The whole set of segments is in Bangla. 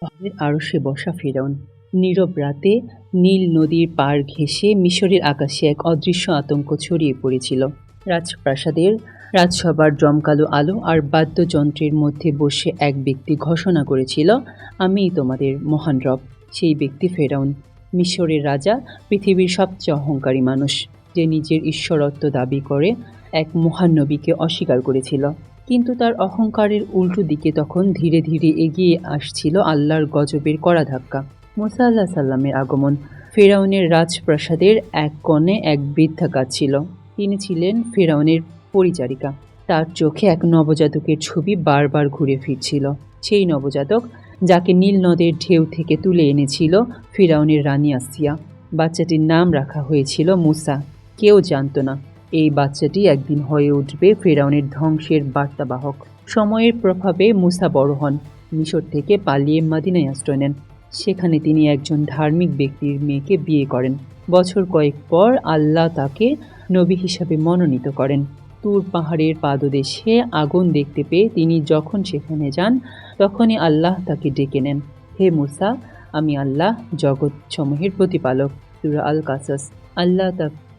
পাহাড়ের আরশে বসা ফেরাউন। নীরব রাতে নীল নদীর পার ঘেঁষে মিশরের আকাশে এক অদৃশ্য আতঙ্ক ছড়িয়ে পড়েছিল। রাজপ্রাসাদের, রাজসভার জমকালো আলো আর বাদ্যযন্ত্রের মধ্যে বসে এক ব্যক্তি ঘোষণা করেছিল, আমি তোমাদের মহান রব। সেই ব্যক্তি ফেরাউন। মিশরের রাজা পৃথিবীর সবচেয়ে অহংকারী মানুষ, যে নিজের ঈশ্বরত্ব দাবি করে এক মহান নবীকে অস্বীকার করেছিল। কিন্তু তার অহংকারের উল্টো দিকে তখন ধীরে ধীরে এগিয়ে আসছিল আল্লাহর গজবের কড়া ধাক্কা। মোসা আল্লাহ সাল্লামের আগমন ফেরাউনের রাজপ্রাসাদের এক কোণে এক বৃদ্ধা ছিল। তিনি ছিলেন ফেরাউনের পরিচারিকা। তার চোখে এক নবজাতকের ছবি বারবার ঘুরে ফিরছিল। সেই নবজাতক যাকে নীল নদের ঢেউ থেকে তুলে এনেছিল ফিরাউনের রানী আসিয়া। বাচ্চাটির নাম রাখা হয়েছিল মুসা। কেউ জানতো না। এই বাচ্চাটি একদিন হয়ে উঠবে ফেরাউনের ধ্বংসের বার্তাবাহক। সময়ের প্রভাবে মুসা বড় হন। মিশর থেকে পালিয়ে মাদিনায় আশ্রয় নেন। সেখানে তিনি একজন ধার্মিক ব্যক্তির মেয়েকে বিয়ে করেন। বছর কয়েক পর আল্লাহ তাকে নবী হিসাবে মনোনীত করেন। তুর পাহাড়ের পাদদেশে আগুন দেখতে পেয়ে তিনি যখন সেখানে যান, তখনই আল্লাহ তাকে ডেকে নেন। হে মুসা, আমি আল্লাহ জগৎ সমূহের প্রতিপালক। সুরা আল কাসাস আল্লাহ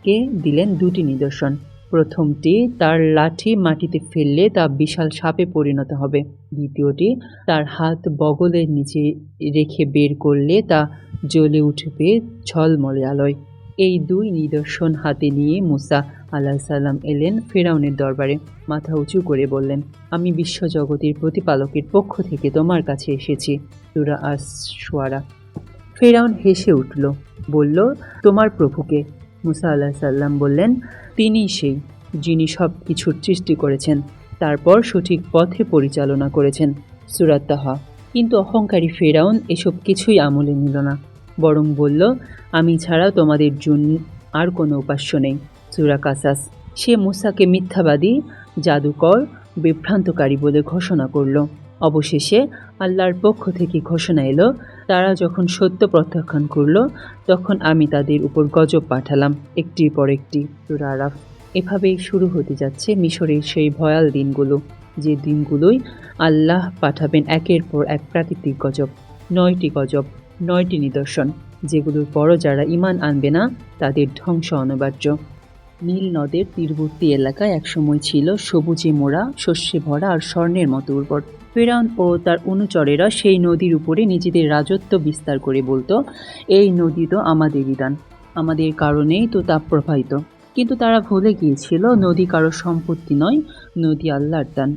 তাকে দিলেন দুটি নিদর্শন। প্রথমটি, তার লাঠি মাটিতে ফেললে তা বিশাল সাপে পরিণত হবে। দ্বিতীয়টি, তার হাত বগলের নিচে রেখে বের করলে তা জ্বলে উঠবে ঝলমলে আলোয়। এই দুই নিদর্শন হাতে নিয়ে মুসা আল্লাহ সাল্লাম এলেন ফেরাউনের দরবারে। মাথা উঁচু করে বললেন, আমি বিশ্বজগতের প্রতিপালকের পক্ষ থেকে তোমার কাছে এসেছি, সুরা আশওয়ারা ফেরাউন হেসে উঠল, বলল, তোমার প্রভুকে মুসা আল্লাহ সাল্লাম বললেন, তিনিই সেই যিনি সব কিছুর সৃষ্টি করেছেন, তারপর সঠিক পথে পরিচালনা করেছেন। সুরাত্তাহা কিন্তু অহংকারী ফেরাউন এসব কিছুই আমলে নিল না, বরং বলল, আমি ছাড়া তোমাদের জন্য আর কোনো উপাস্য নেই। সুরা কাসাস। সে মুসাকে মিথ্যাবাদী, জাদুকর, বিভ্রান্তকারী বলে ঘোষণা করল। অবশেষে আল্লাহর পক্ষ থেকে ঘোষণা এলো, তারা যখন সত্য প্রত্যাখ্যান করল, তখন আমি তাদের উপর গজব পাঠালাম, একটির পর একটি। সুরা এভাবেই শুরু হতে যাচ্ছে মিশরের সেই ভয়াল দিনগুলো, যে দিনগুলোই আল্লাহ পাঠাবেন একের পর এক প্রাকৃতিক গজব, নয়টি গজব, নয়টি নিদর্শন, যেগুলোর পরও যারা ইমান আনবে না, তাদের ধ্বংস অনিবার্য। নীল নদের তীরবর্তী এলাকায় একসময় ছিল সবুজে মোড়া, শস্যে ভরা আর স্বর্ণের মতো উর্বর। ফেরাউন ও তার অনুচরেরা সেই নদীর উপরে নিজেদের রাজত্ব বিস্তার করে বলতো, এই নদী তো আমাদেরই দান আমাদের কারণেই তো তা প্রবাহিত। কিন্তু তারা ভুলে গিয়েছিল, নদী কারও সম্পত্তি নয়, নদী আল্লাহর দান।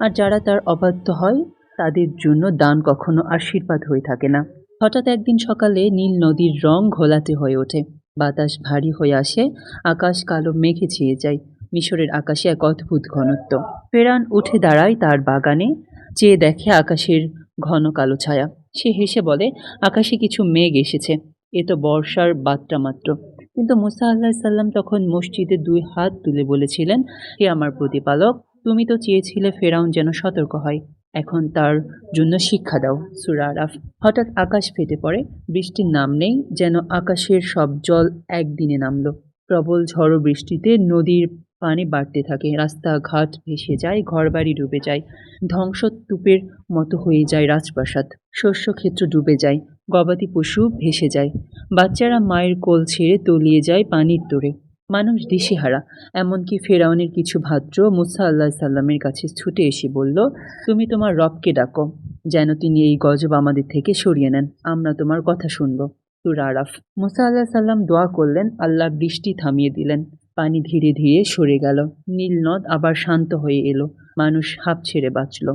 আর যারা তার অবাধ্য হয়, তাদের জন্য দান কখনো আশীর্বাদ হয়ে থাকে না। হঠাৎ একদিন সকালে নীল নদীর রং ঘোলাটে হয়ে ওঠে। বাতাস ভারী হয়ে আসে, আকাশ কালো মেঘে ছেয়ে যায়। মিশরের আকাশে এক অদ্ভুত ঘনত্ব। ফেরান উঠে দাঁড়ায় তার বাগানে চেয়ে দেখে আকাশের ঘন কালো ছায়া, সে হেসে বলে, আকাশে কিছু মেঘ এসেছে। এ তো বর্ষার বার্তা মাত্র। কিন্তু মুসা আল্লাহ সাল্লাম তখন মসজিদে দুই হাত তুলে বলেছিলেন, হে আমার প্রতিপালক, তুমি তো চেয়েছিলে ফেরাউন যেন সতর্ক হয়। এখন তার জন্য শিক্ষা দাও। সুরা আরাফ। হঠাৎ আকাশ ফেটে পড়ে, বৃষ্টির নাম নেই, যেন আকাশের সব জল একদিনে নামলো। প্রবল ঝড়ো বৃষ্টিতে নদীর পানি বাড়তে থাকে। রাস্তাঘাট ভেসে যায়, ঘরবাড়ি ডুবে যায় ধ্বংসস্তূপের মতো হয়ে যায় রাজপ্রাসাদ। শস্যক্ষেত্র ডুবে যায়, গবাদি পশু ভেসে যায়, বাচ্চারা মায়ের কোল ছেড়ে তলিয়ে যায় পানির তোড়ে। মানুষ দিশেহারা, এমনকি ফেরাউনের কিছু ভাদ্র মুসা আল্লাহ সাল্লামের কাছে ছুটে এসে বলল, তুমি তোমার রবকে ডাকো, যেন তিনি এই গজব আমাদের থেকে সরিয়ে নেন। আমরা তোমার কথা শুনব। সুরা আরাফ। মুসা আল্লাহ সাল্লাম দোয়া করলেন, আল্লাহ বৃষ্টি থামিয়ে দিলেন। পানি ধীরে ধীরে সরে গেল। নীল নদ আবার শান্ত হয়ে এলো। মানুষ হাঁপ ছেড়ে বাঁচল।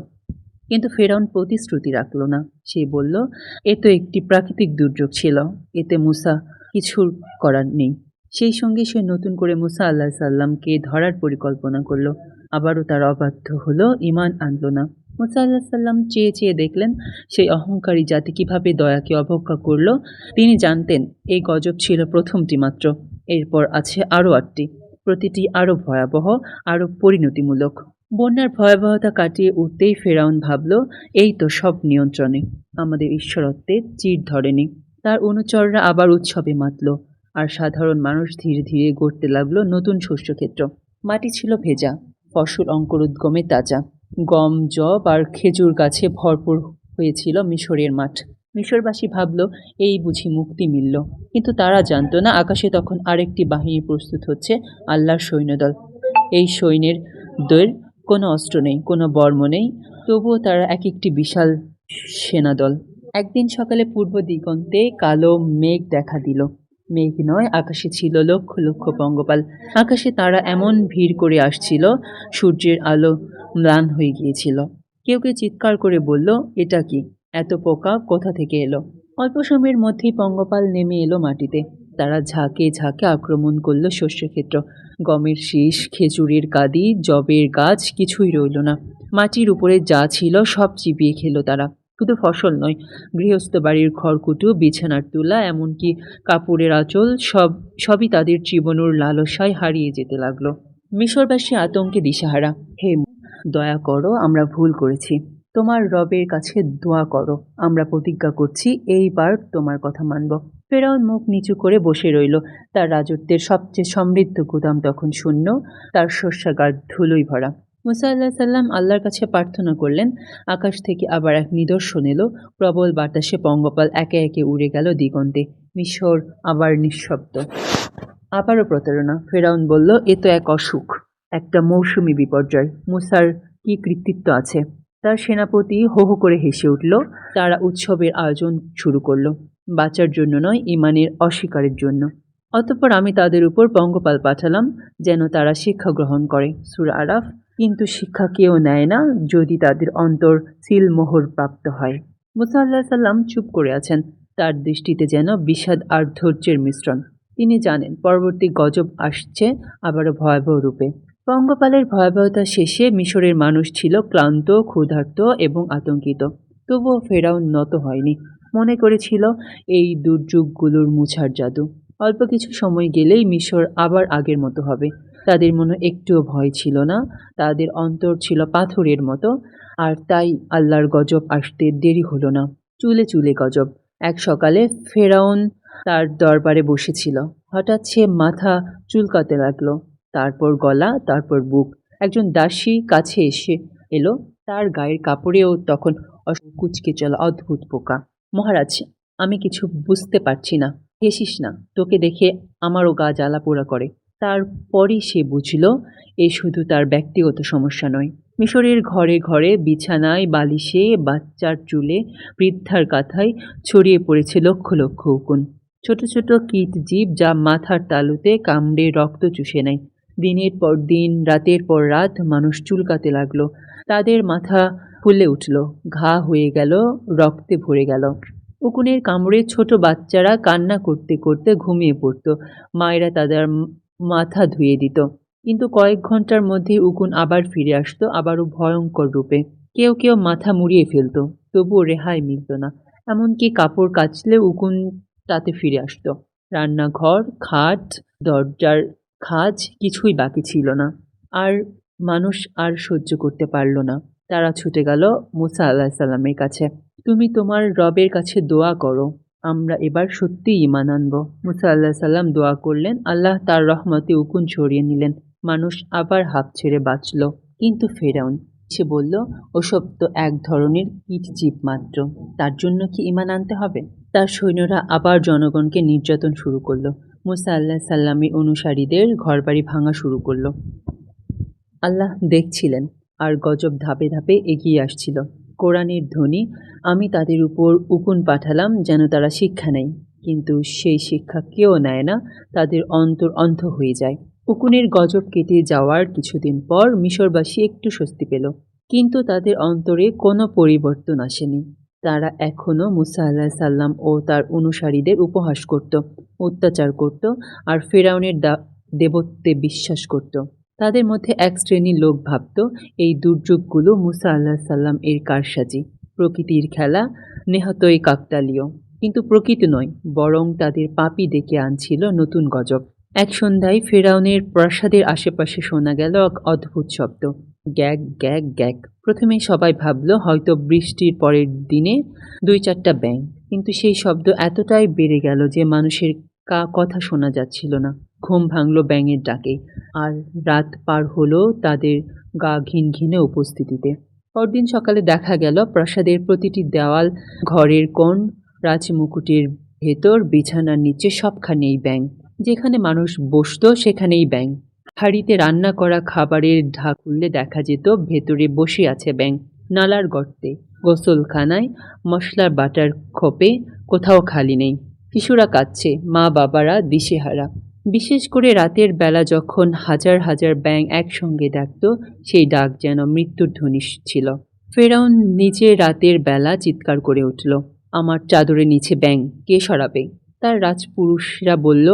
কিন্তু ফেরাউন প্রতিশ্রুতি রাখল না। সে বলল, এ তো একটি প্রাকৃতিক দুর্যোগ ছিল। এতে মুসা কিছুর করার নেই। সেই সঙ্গে সে নতুন করে মুসা আল্লাহ সাল্লামকে ধরার পরিকল্পনা করল। আবারও তার অবাধ্য হলো, ইমান আনল না। মুসা আল্লাহ সাল্লাম চেয়ে চেয়ে দেখলেন সেই অহংকারী জাতি কীভাবে দয়াকে অবজ্ঞা করল। তিনি জানতেন, এই গজব ছিল প্রথমটি মাত্র। এরপর আছে আরও আটটি। প্রতিটি আরও ভয়াবহ, আরও পরিণতিমূলক। বন্যার ভয়াবহতা কাটিয়ে উঠতেই ফেরাউন ভাবল, এই তো সব নিয়ন্ত্রণে। আমাদের ঈশ্বরত্বের চির ধরেনি। তার অনুচররা আবার উৎসবে মাতল, আর সাধারণ মানুষ ধীরে ধীরে গড়তে লাগল নতুন শস্যক্ষেত্র। মাটি ছিল ভেজা, ফসল অঙ্কুরোদ্গমে তাজা। গম জব আর খেজুর গাছে ভরপুর হয়েছিল মিশরের মাঠ। মিশরবাসী ভাবল, এই বুঝি মুক্তি মিলল। কিন্তু তারা জানতো না, আকাশে তখন আরেকটি বাহিনী প্রস্তুত হচ্ছে আল্লাহর সৈন্যদল। এই সৈন্যের দের কোনো অস্ত্র নেই, কোনো বর্ম নেই, তবুও তারা এক একটি বিশাল সেনাদল। একদিন সকালে পূর্ব দিগন্তে কালো মেঘ দেখা দিল। মেঘ নয়, আকাশে ছিল লক্ষ লক্ষ পঙ্গপাল। আকাশে তারা এমন ভিড় করে আসছিল, সূর্যের আলো ম্লান হয়ে গিয়েছিল। কেউ কেউ চিৎকার করে বলল, এটা কি? এত পোকা কোথা থেকে এলো? অল্প সময়ের মধ্যেই পঙ্গপাল নেমে এলো মাটিতে। তারা ঝাঁকে ঝাঁকে আক্রমণ করল শস্যক্ষেত্র গমের শীষ, খেজুরের কাদি জবের গাছ কিছুই রইল না। মাটির উপরে যা ছিল সব চিবিয়ে খেলো তারা। শুধু ফসল নয়, গৃহস্থ বাড়ির খড়কুটো, বিছানার তুলা, এমনকি কাপড়ের আঁচল, সব, সবই তাদের জীবনের লালসায় হারিয়ে যেতে লাগল। মিশরবাসী আতঙ্কে দিশাহারা। হে দয়া করো, আমরা ভুল করেছি। তোমার রবের কাছে দোয়া করো। আমরা প্রতিজ্ঞা করছি, এইবার তোমার কথা মানব। ফেরাউন মুখ নিচু করে বসে রইল। তার রাজত্বের সবচেয়ে সমৃদ্ধ গুদাম তখন শূন্য, তার শস্যাগার ধুলোই ভরা। মুসা আল্লাহ সাল্লাম আল্লাহর কাছে প্রার্থনা করলেন। আকাশ থেকে আবার এক নিদর্শন এলো। প্রবল বাতাসে পঙ্গপাল একে একে উড়ে গেল দিগন্তে। মিশর আবার নিঃশব্দ। আবারও প্রতারণা। ফেরাউন বলল, এ তো এক অসুখ, একটা মৌসুমি বিপর্যয়। মুসার কি কৃতিত্ব আছে? তার সেনাপতি হো হো করে হেসে উঠল, তারা উৎসবের আয়োজন শুরু করল, বাঁচার জন্য নয়, ইমানের অস্বীকারের জন্য। অতঃপর আমি তাদের উপর পঙ্গপাল পাঠালাম, যেন তারা শিক্ষা গ্রহণ করে। সুর আরাফ কিন্তু শিক্ষা কেউ নেয় না যদি তাদের অন্তর সিলমোহর প্রাপ্ত হয়। মুসা আল্লাহ সাল্লাম চুপ করে আছেন। তার দৃষ্টিতে যেন বিষাদ আর ধৈর্যের মিশ্রণ। তিনি জানেন, পরবর্তী গজব আসছে আবারও ভয়াবহ রূপে। পঙ্গপালের ভয়াবহতা শেষে মিশরের মানুষ ছিল ক্লান্ত, ক্ষুধার্ত এবং আতঙ্কিত। তবুও ফেরাউন নত হয়নি। মনে করেছিল, এই দুর্যোগগুলোর মুছার জাদু। অল্প কিছু সময় গেলেই মিশর আবার আগের মতো হবে। তাদের মনে একটুও ভয় ছিল না। তাদের অন্তর ছিল পাথরের মতো। আর তাই আল্লাহর গজব আসতে দেরি হলো না। চুলে চুলে গজব। এক সকালে ফেরাউন তার দরবারে বসেছিল। হঠাৎ সে মাথা চুলকাতে লাগল। তারপর গলা, তারপর বুক। একজন দাসী কাছে এসে এলো। তার গায়ের কাপড়েও তখন কুচকে চলা অদ্ভুত পোকা। মহারাজ, আমি কিছু বুঝতে পারছি না। হেসিস না। তোকে দেখে আমারও গা জ্বালা পোড়া করে। তারপরই সে বুঝল, এ শুধু তার ব্যক্তিগত সমস্যা নয়। মিশরের ঘরে ঘরে, বিছানায়, বালিশে, বাচ্চার চুলে, বৃদ্ধার কাঁথায় ছড়িয়ে পড়েছে লক্ষ লক্ষ উকুন। ছোট ছোট কীট জীব যা মাথার তালুতে কামড়ে রক্ত চুষে নেয়। দিনের পর দিন, রাতের পর রাত মানুষ চুলকাতে লাগল। তাদের মাথা ফুলে উঠল, ঘা হয়ে গেল, রক্তে ভরে গেল। উকুনের কামড়ে ছোট বাচ্চারা কান্না করতে করতে ঘুমিয়ে পড়তো। মায়েরা তাদের মাথা ধুয়ে দিত। কিন্তু কয়েক ঘণ্টার মধ্যে উকুন আবার ফিরে আসতো, আবারও ভয়ঙ্কর রূপে। কেউ কেউ মাথা মুড়িয়ে ফেলতো, তবুও রেহাই মিলত না। এমনকি কাপড় কাচলে উকুন তাতে ফিরে আসতো। রান্নাঘর, খাট, দরজার খাজ কিছুই বাকি ছিল না। আর মানুষ আর সহ্য করতে পারল না। তারা ছুটে গেল মুসা আল্লাহ সাল্লামের কাছে। তুমি তোমার রবের কাছে দোয়া করো। আমরা এবার সত্যিই ইমান আনব। মুসা আল্লাহ সাল্লাম দোয়া করলেন, আল্লাহ তার রহমতে উকুন ছড়িয়ে নিলেন। মানুষ আবার হাঁপ ছেড়ে বাঁচল। কিন্তু ফেরাউন, সে বলল, ওসব তো এক ধরনের কীটজীব মাত্র। তার জন্য কি ইমান আনতে হবে? তার সৈন্যরা আবার জনগণকে নির্যাতন শুরু করল। মুসা আল্লাহ সাল্লামের অনুসারীদের ঘরবাড়ি ভাঙা শুরু করল। আল্লাহ দেখছিলেন, আর গজব ধাপে ধাপে এগিয়ে আসছিল। কোরআনের ধ্বনি, আমি তাদের উপর উকুন পাঠালাম যেন তারা শিক্ষা নেয়। কিন্তু সেই শিক্ষা কেউ নেয় না, তাদের অন্তর অন্ধ হয়ে যায়। উকুনের গজব কেটে যাওয়ার কিছুদিন পর মিশরবাসী একটু স্বস্তি পেল। কিন্তু তাদের অন্তরে কোনো পরিবর্তন আসেনি। তারা এখনও মুসা আল্লাহ সাল্লাম ও তার অনুসারীদের উপহাস করত, অত্যাচার করত আর ফেরাউনের দা, দেবত্বে বিশ্বাস করত। তাদের মধ্যে এক শ্রেণির লোক ভাবত, এই দুর্যোগগুলো মুসা আল্লাহ সাল্লাম এর কারসাজি। প্রকৃতির খেলা নেহতই কাকতালীয়। কিন্তু প্রকৃত নয়, বরং তাদের পাপি ডেকে আনছিল নতুন গজব। এক সন্ধ্যায় ফেরাউনের প্রাসাদের আশেপাশে শোনা গেল এক অদ্ভুত শব্দ। গ্যাগ গ্যাগ গ্যাগ। প্রথমে সবাই ভাবল, হয়তো বৃষ্টির পরের দিনে দুই চারটা ব্যাং কিন্তু সেই শব্দ এতটাই বেড়ে গেল যে মানুষের কা, কথা শোনা যাচ্ছিল না। ঘুম ভাঙল ব্যাঙের ডাকে। আর রাত পার হলো তাদের গা ঘিন ঘিনে উপস্থিতিতে। পরদিন সকালে দেখা গেল, প্রাসাদের প্রতিটি দেওয়াল, ঘরের কোণ, রাজমুকুটের ভেতর, বিছানার নিচে সবখানেই ব্যাং যেখানে মানুষ বসতো, সেখানেই ব্যাং হাঁড়িতে রান্না করা খাবারের ঢাক খুললে দেখা যেত, ভেতরে বসে আছে ব্যাং নালার গর্তে, গোসলখানায়, মশলার বাটার খোপে, কোথাও খালি নেই। শিশুরা কাঁদছে মা বাবারা দিশেহারা। বিশেষ করে রাতের বেলা যখন হাজার হাজার ব্যাং একসঙ্গে ডাকত সেই ডাক যেন মৃত্যুর ধ্বনি ছিল। ফেরাউন নিজে রাতের বেলা চিৎকার করে উঠল, আমার চাদরের নিচে ব্যাং কে সরাবে? তার রাজপুরুষরা বলল,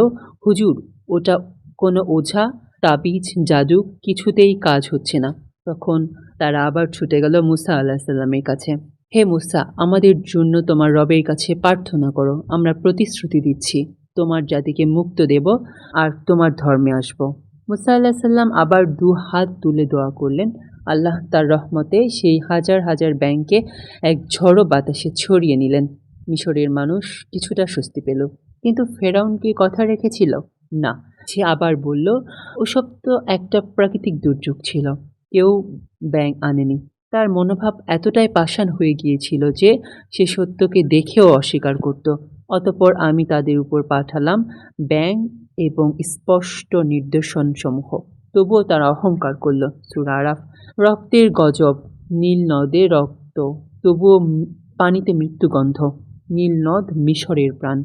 হুজুর, ওটা কোনো ওঝা, তাবিজ, জাদু, কিছুতেই কাজ হচ্ছে না। তখন তারা আবার ছুটে গেল মুসা আল্লাহ সাল্লামের কাছে। হে মুসা, আমাদের জন্য তোমার রবের কাছে প্রার্থনা করো, আমরা প্রতিশ্রুতি দিচ্ছি। তোমার জাতিকে মুক্ত দেব আর তোমার ধর্মে আসব। মুসা আল্লাহ সাল্লাম আবার দু হাত তুলে দোয়া করলেন। আল্লাহ তার রহমতে সেই হাজার হাজার ব্যাংকে এক ঝড়ো বাতাসে ছড়িয়ে নিলেন। মিশরের মানুষ কিছুটা স্বস্তি পেল। কিন্তু ফেরাউন কি কথা রেখেছিল? না। সে আবার বলল, ওসব তো একটা প্রাকৃতিক দুর্যোগ ছিল। কেউ ব্যাং আনেনি। তার মনোভাব এতটাই পাষাণ হয়ে গিয়েছিল যে সে সত্যকে দেখেও অস্বীকার করত। অতপর আমি তাদের উপর পাঠালাম ব্যাং এবং স্পষ্ট নির্দেশনসমূহ। তবুও তারা অহংকার করল। সুরা আরাফ, রক্তের গজব, নীল নদে রক্ত, তবুও পানিতে মৃত্যুগন্ধ নীল নদ মিশরের প্রাণ।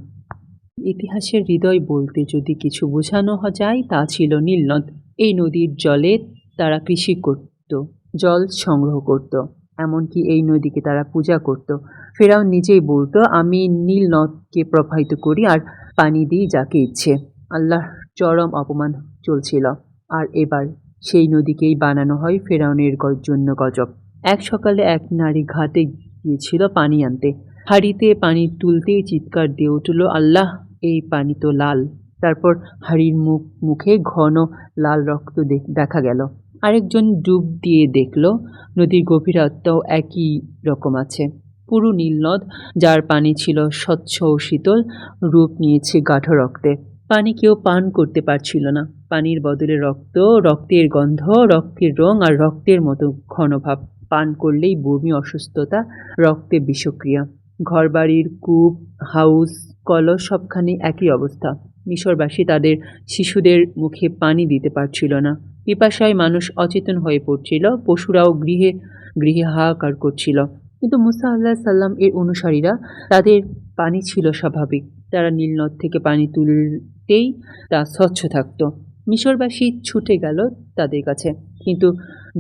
ইতিহাসের হৃদয় বলতে যদি কিছু বোঝানো যায়, তা ছিল নীলনদ এই নদীর জলে তারা কৃষি করত, জল সংগ্রহ করত, এমনকি এই নদীকে তারা পূজা করত। ফেরাও নিজেই বলতো, আমি নীল নদকে প্রবাহিত করি আর পানি দিই যাকে ইচ্ছে। আল্লাহ চরম অপমান চলছিল। আর এবার সেই নদীকেই বানানো হয় ফেরাউনের জন্য গজব। এক সকালে এক নারী ঘাটে গিয়েছিল পানি আনতে। হাঁড়িতে পানি তুলতেই চিৎকার দিয়ে উঠল, আল্লাহ, এই পানি তো লাল। তারপর হাঁড়ির মুখ, মুখে ঘন লাল রক্ত দেখ- গেল। আরেকজন ডুব দিয়ে দেখল, নদীর গভীরতাও একই রকম আছে। পুরো নীলনদ, যার পানি ছিল স্বচ্ছ ও শীতল, রূপ নিয়েছে গাঢ় রক্তে। পানি কেউ পান করতে পারছিল না। পানির বদলে রক্ত, রক্তের গন্ধ, রক্তের রং আর রক্তের মতো ঘনভাব। পান করলেই বমি, অসুস্থতা, রক্তে বিষক্রিয়া। ঘরবাড়ির কূপ, হাউস, কলস সবখানে একই অবস্থা। মিশরবাসী তাদের শিশুদের মুখে পানি দিতে পারছিল না। পিপাসায় মানুষ অচেতন হয়ে পড়ছিল। পশুরাও গৃহে গৃহে হাহাকার করছিল। কিন্তু মুসা আল্লাহ সাল্লাম এর অনুসারীরা তাদের পানি ছিল স্বাভাবিক। তারা নীলনদ থেকে পানি তুলতেই তা স্বচ্ছ থাকতো। মিশরবাসী ছুটে গেল তাদের কাছে। কিন্তু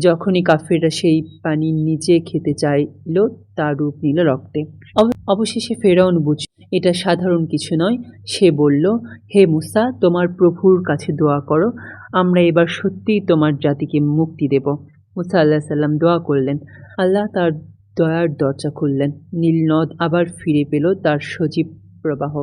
যখনই কাফেররা সেই পানি নিজে খেতে চাইল তার রূপ নিল রক্তে। অব- অবশেষে ফেরাউন বুঝ এটা সাধারণ কিছু নয়। সে বলল, হে মুসা, তোমার প্রভুর কাছে দোয়া করো। আমরা এবার সত্যিই তোমার জাতিকে মুক্তি দেব। মুসা আল্লাহ সাল্লাম দোয়া করলেন। আল্লাহ তার দয়ার দরজা খুললেন। নীলনদ আবার ফিরে পেল তার সজীব প্রবাহ।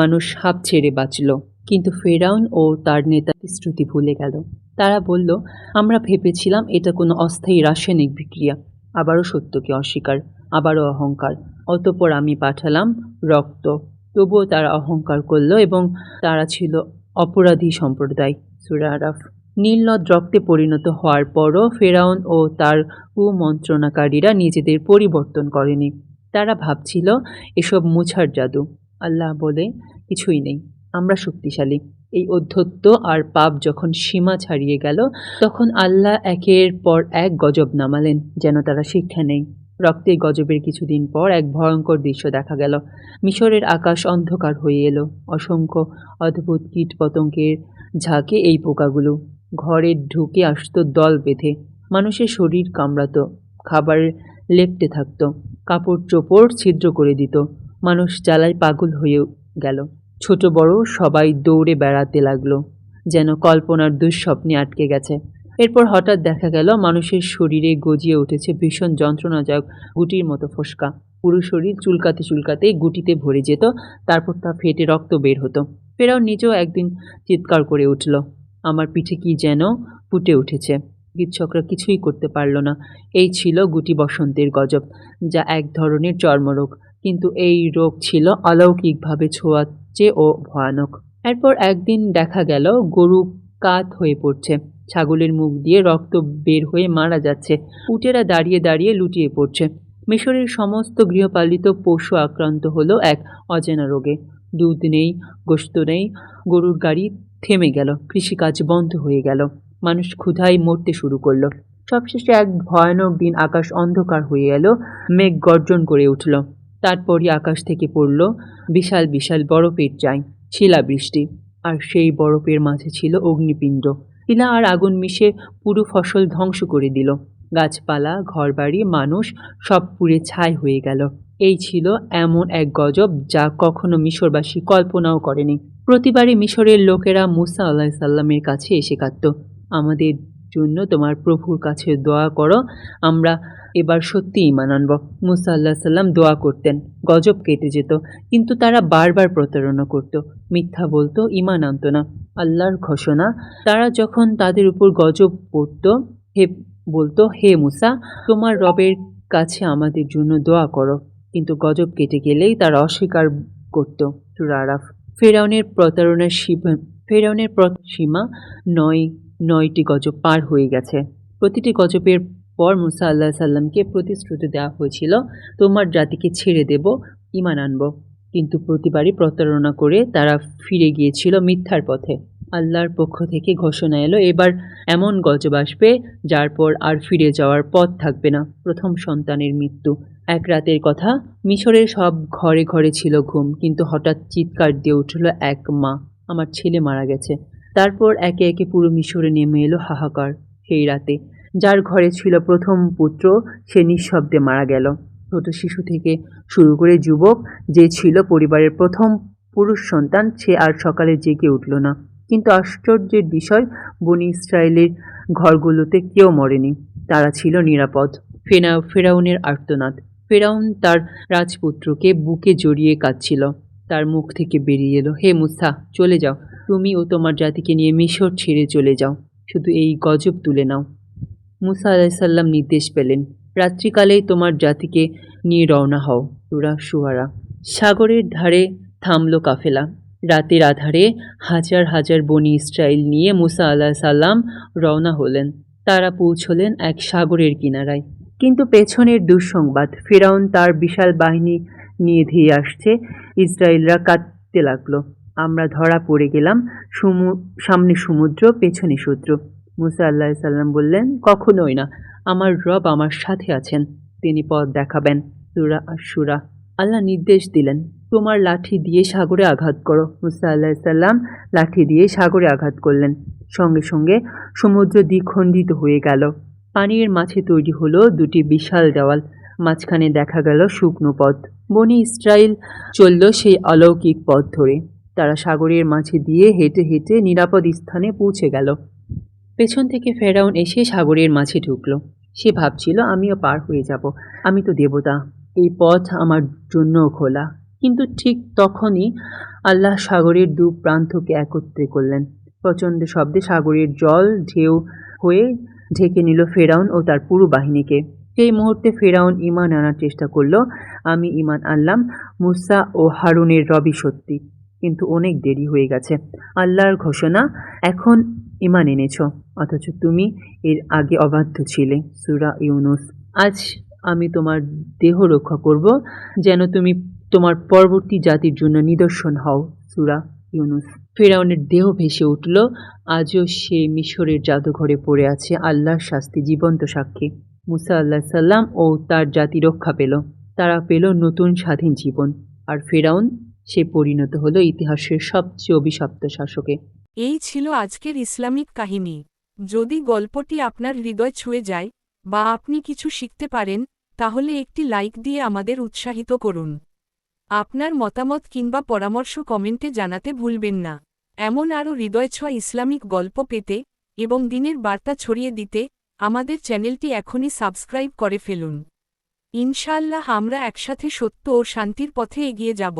মানুষ হাঁপ ছেড়ে বাঁচল, কিন্তু ফেরাউন ও তার নেতা শ্রুতি ভুলে গেল। তারা বলল, আমরা ভেবেছিলাম এটা কোনো অস্থায়ী রাসায়নিক বিক্রিয়া। আবারও সত্যকে অস্বীকার, আবারও অহংকার। অতপর আমি পাঠালাম রক্ত। তবুও তারা অহংকার করল এবং তারা ছিল অপরাধী সম্প্রদায়। সুরা আরাফ। নীলনদ রক্তে পরিণত হওয়ার পরও ফেরাউন ও তার কুমন্ত্রণাকারীরা নিজেদের পরিবর্তন করেনি। তারা ভাবছিল, এসব মুছার জাদু। আল্লাহ বলে, কিছুই নেই, আমরা শক্তিশালী। এই অধ্যত্ব আর পাপ যখন সীমা ছাড়িয়ে গেল, তখন আল্লাহ একের পর এক গজব নামালেন, যেন তারা শিক্ষা নেই। রক্তে গজবের কিছুদিন পর এক ভয়ঙ্কর দৃশ্য দেখা গেল। মিশরের আকাশ অন্ধকার হয়ে এলো। অসংখ্য অদ্ভুত কীট পতঙ্গের ঝাঁকে এই পোকাগুলো ঘরে ঢুকে আসতো দল বেঁধে। মানুষের শরীর কামড়াতো, খাবার লেপটে থাকতো, কাপড় চোপড় ছিদ্র করে দিত। মানুষ জ্বালায় পাগল হয়ে গেল। ছোট বড় সবাই দৌড়ে বেড়াতে লাগল, যেন কল্পনার দুঃস্বপ্নে আটকে গেছে। এরপর হঠাৎ দেখা গেল, মানুষের শরীরে গজিয়ে উঠেছে ভীষণ যন্ত্রণাদায়ক গুটির মতো ফোসকা। পুরো শরীর চুলকাতে চুলকাতে গুটিতে ভরে যেত, তারপর তা ফেটে রক্ত বের হতো। ফেরাও নিজেও একদিন চিৎকার করে উঠল। আমার পিঠে কি যেন ফুটে উঠেছে। চিকিৎসকরা কিছুই করতে পারল না। এই ছিল গুটি বসন্তের গজব, যা এক ধরনের চর্মরোগ। কিন্তু এই রোগ ছিল অলৌকিকভাবে ছোঁয়াচে ও ভয়ানক। এরপর একদিন দেখা গেল, গরু কাত হয়ে পড়ছে। ছাগলের মুখ দিয়ে রক্ত বের হয়ে মারা যাচ্ছে। উটেরা দাঁড়িয়ে দাঁড়িয়ে লুটিয়ে পড়ছে। মিশরের সমস্ত গৃহপালিত পশু আক্রান্ত হলো এক অজানা রোগে। দুধ নেই গোস্ত নেই, গরুর গাড়ি থেমে গেল, কৃষিকাজ বন্ধ হয়ে গেল। মানুষ ক্ষুধায় মরতে শুরু করল। সবশেষে এক ভয়ানক দিন আকাশ অন্ধকার হয়ে এলো, মেঘ গর্জন করে উঠল। তারপরই আকাশ থেকে পড়ল বিশাল বিশাল বরফের চাই, শিলাবৃষ্টি। আর সেই বরফের মাঝে ছিল অগ্নিপিণ্ড। শিলা আর আগুন মিশে পুরো ফসল ধ্বংস করে দিল। গাছপালা, ঘরবাড়ি, মানুষ সব পুড়ে ছাই হয়ে গেল। এই ছিল এমন এক গজব যা কখনো মিশরবাসী কল্পনাও করেনি। প্রতিবারই মিশরের লোকেরা মুসা আল্লাহ সাল্লামের কাছে এসে কাঁদত। আমাদের জন্য তোমার প্রভুর কাছে দোয়া করো, আমরা এবার সত্যি ইমান আনব। মুসা আল্লাহ সাল্লাম দোয়া করতেন, গজব কেটে যেত, কিন্তু তারা বারবার প্রতারণা করত। মিথ্যা বলতো ইমান আনতো না। আল্লাহর ঘোষণা, তারা যখন তাদের উপর গজব পড়ত, হে, বলতো, হে মুসা, তোমার রবের কাছে আমাদের জন্য দোয়া করো। কিন্তু গজব কেটে গেলেই তারা অস্বীকার করত। সুরারাফ ফেরাউনের প্রতারণার সীমা, ফেরাউনের সীমা নয়, নয়টি গজব পার হয়ে গেছে। প্রতিটি গজবের পর মুসা আল্লাহ সাল্লামকে প্রতিশ্রুতি দেওয়া হয়েছিল, তোমার জাতিকে ছেড়ে দেব ইমান আনব। কিন্তু প্রতিবারই প্রতারণা করে তারা ফিরে গিয়েছিল মিথ্যার পথে। আল্লাহর পক্ষ থেকে ঘোষণা এলো, এবার এমন গজব আসবে, যার পর আর ফিরে যাওয়ার পথ থাকবে না। প্রথম সন্তানের মৃত্যু। এক রাতের কথা, মিশরের সব ঘরে ঘরে ছিল ঘুম, কিন্তু হঠাৎ চিৎকার দিয়ে উঠল এক মা। আমার ছেলে মারা গেছে। তারপর একে একে পুরো মিশরে নেমে এলো হাহাকার। সেই রাতে যার ঘরে ছিল প্রথম পুত্র, সে নিঃশব্দে মারা গেল। ছোট শিশু থেকে শুরু করে যুবক, যে ছিল পরিবারের প্রথম পুরুষ সন্তান, সে আর সকালে জেগে উঠল না। কিন্তু আশ্চর্যের বিষয়, বনি ইসরায়েলের ঘরগুলোতে কেউ মরেনি। তারা ছিল নিরাপদ। ফেনা, ফেরাউনের আর্তনাদ। ফেরাউন তার রাজপুত্রকে বুকে জড়িয়ে কাঁদছিল। তার মুখ থেকে বেরিয়ে এলো, হে মুসা, চলে যাও। তুমি ও তোমার জাতিকে নিয়ে মিশর ছেড়ে চলে যাও। শুধু এই গজব তুলে নাও। মুসা আলাইসাল্লাম নির্দেশ পেলেন, রাত্রিকালেই তোমার জাতিকে নিয়ে রওনা হও সুরা সুহারা সাগরের ধারে থামলো কাফেলা। রাতের আধারে হাজার হাজার বনি ইসরায়েল নিয়ে মুসা আল্লাহ সাল্লাম রওনা হলেন। তারা পৌঁছলেন এক সাগরের কিনারায়। কিন্তু পেছনের দুঃসংবাদ ফেরাউন তার বিশাল বাহিনী নিয়ে ধেয়ে আসছে, ইসরায়েলরা কাঁদতে লাগল। আমরা ধরা পড়ে গেলাম সমু, সামনে সমুদ্র, পেছনে শত্রু। মুসা আল্লাহ সাল্লাম বললেন, কখনোই না। আমার রব আমার সাথে আছেন। তিনি পথ দেখাবেন। সুরা সুরা আল্লাহ নির্দেশ দিলেন, তোমার লাঠি দিয়ে সাগরে আঘাত করো। মুসা আল্লাহ সাল্লাম লাঠি দিয়ে সাগরে আঘাত করলেন। সঙ্গে সঙ্গে সমুদ্র দ্বিখণ্ডিত হয়ে গেল। পানির মাঝে তৈরি হলো দুটি বিশাল দেওয়াল। মাঝখানে দেখা গেল শুকনো পথ। বনি ইসরায়েল চলল সেই অলৌকিক পথ ধরে। তারা সাগরের মাঝে দিয়ে হেঁটে হেঁটে নিরাপদ স্থানে পৌঁছে গেল। পেছন থেকে ফেরাউন এসে সাগরের মাঝে ঢুকলো। সে ভাবছিল, আমিও পার হয়ে যাব। আমি তো দেবতা। এই পথ আমার জন্যও খোলা। কিন্তু ঠিক তখনই আল্লাহ সাগরের দু প্রান্তকে একত্রে করলেন। প্রচণ্ড শব্দে সাগরের জল ঢেউ হয়ে ঢেকে নিল ফেরাউন ও তার পুরো বাহিনীকে। সেই মুহূর্তে ফেরাউন ইমান আনার চেষ্টা করল, আমি ইমান আনলাম, মুসা ও হারুনের রবি সত্যি। কিন্তু অনেক দেরি হয়ে গেছে। আল্লাহর ঘোষণা, এখন ইমান এনেছ। অথচ তুমি এর আগে অবাধ্য ছিলে, সুরা ইউনুস। আজ আমি তোমার দেহ রক্ষা করব, যেন তুমি তোমার পরবর্তী জাতির জন্য নিদর্শন হও, সুরা ইউনুস। ফেরাউনের দেহ ভেসে উঠল। আজও সে মিশরের জাদুঘরে পড়ে আছে আল্লাহর শাস্তি, জীবন্ত সাক্ষী। মুসা আল্লাহ সাল্লাম ও তার জাতি রক্ষা পেল। তারা পেল নতুন স্বাধীন জীবন। আর ফেরাউন, সে পরিণত হলো ইতিহাসের সবচেয়ে অভিশপ্ত শাসকে। এই ছিল আজকের ইসলামিক কাহিনী। যদি গল্পটি আপনার হৃদয় ছুঁয়ে যায় বা আপনি কিছু শিখতে পারেন, তাহলে একটি লাইক দিয়ে আমাদের উৎসাহিত করুন। আপনার মতামত কিংবা পরামর্শ কমেন্টে জানাতে ভুলবেন না। এমন আরও হৃদয়ছোঁয়া ইসলামিক গল্প পেতে এবং দিনের বার্তা ছড়িয়ে দিতে আমাদের চ্যানেলটি এখনই সাবস্ক্রাইব করে ফেলুন। ইনশাল্লাহ আমরা একসাথে সত্য ও শান্তির পথে এগিয়ে যাব।